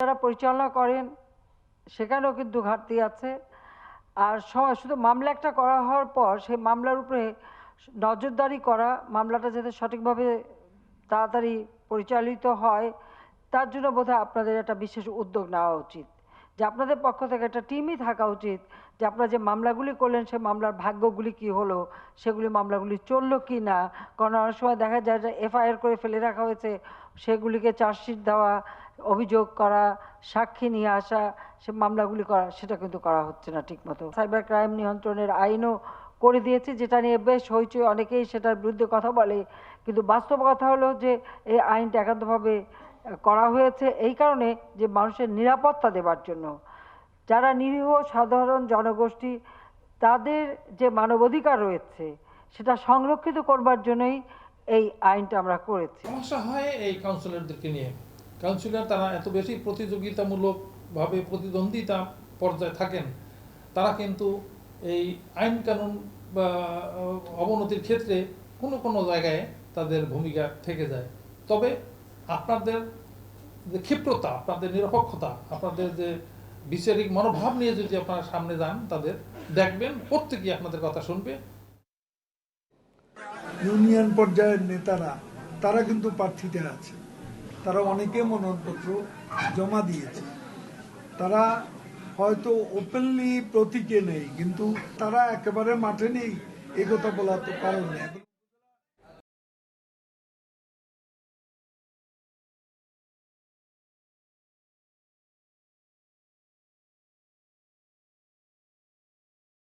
যারা পরিচালনা করেন, সেখানেও কিন্তু ঘাটতি আছে। আর শুধু মামলা একটা করা হওয়ার পর, সেই মামলার উপরে নজরদারি করা, মামলাটা যাতে সঠিকভাবে তাড়াতাড়ি পরিচালিত হয়, তার জন্য বোধহয় আপনাদের একটা বিশেষ উদ্যোগ নেওয়া উচিত। যে আপনাদের পক্ষ থেকে একটা টিমই থাকা উচিত যে আপনারা যে মামলাগুলি করলেন, সেই মামলার ভাগ্যগুলি কি হলো, সেগুলি মামলাগুলি চলল কি না? কারণ অনেক সময় দেখা যায় যে এফআইআর করে ফেলে রাখা হয়েছে, সেগুলিকে চার্জশিট দেওয়া, অভিযোগ করা, সাক্ষী নিয়ে আসা, সে মামলাগুলি করা, সেটা কিন্তু করা হচ্ছে না ঠিকমতো। সাইবার ক্রাইম নিয়ন্ত্রণের আইনও করে দিয়েছে, যেটা নিয়ে বেশ হইচই অনেকেই সেটার বিরুদ্ধে কথা বলে। কিন্তু বাস্তব কথা হলো যে এই আইনটা একান্তভাবে করা হয়েছে এই কারণে যে মানুষের নিরাপত্তা দেওয়ার জন্য। যারা নিরীহ, সাধারণ জনগোষ্ঠী, তাদের যে মানবাধিকার রয়েছে, সেটা সংরক্ষিত করবার জন্যই এই আইনটা আমরা করেছি। সমস্যা হয় এই কাউন্সিলরদেরকে নিয়ে। কাউন্সিলর তারা এত বেশি প্রতিযোগিতামূলকভাবে প্রতিদ্বন্দ্বিতা পর্যায়ে থাকেন, তারা কিন্তু এই আইন কানুন বা, অবনতির ক্ষেত্রে কোনো কোনো জায়গায় তাদের ভূমিকা থেকে যায়। তবে আপনাদের যে ক্ষিপ্রতা, আপনাদের নিরপেক্ষতা, আপনাদের যে বিচারিক মনোভাব নিয়ে যদি আপনারা সামনে যান, তাদের দেখবেন, প্রত্যেকেই আপনাদের কথা শুনবে। ইউনিয়ন পর্যায়ের নেতারা, তারা কিন্তু প্রার্থীতে আছে। তারা অনেকে মনোনয়নপত্র জমা দিয়েছে। তারা হয়তো ওপেনলি প্রতীকে নেই, কিন্তু তারা একেবারে মাঠে নেই, এ কথা বলা তো কারণ নেই।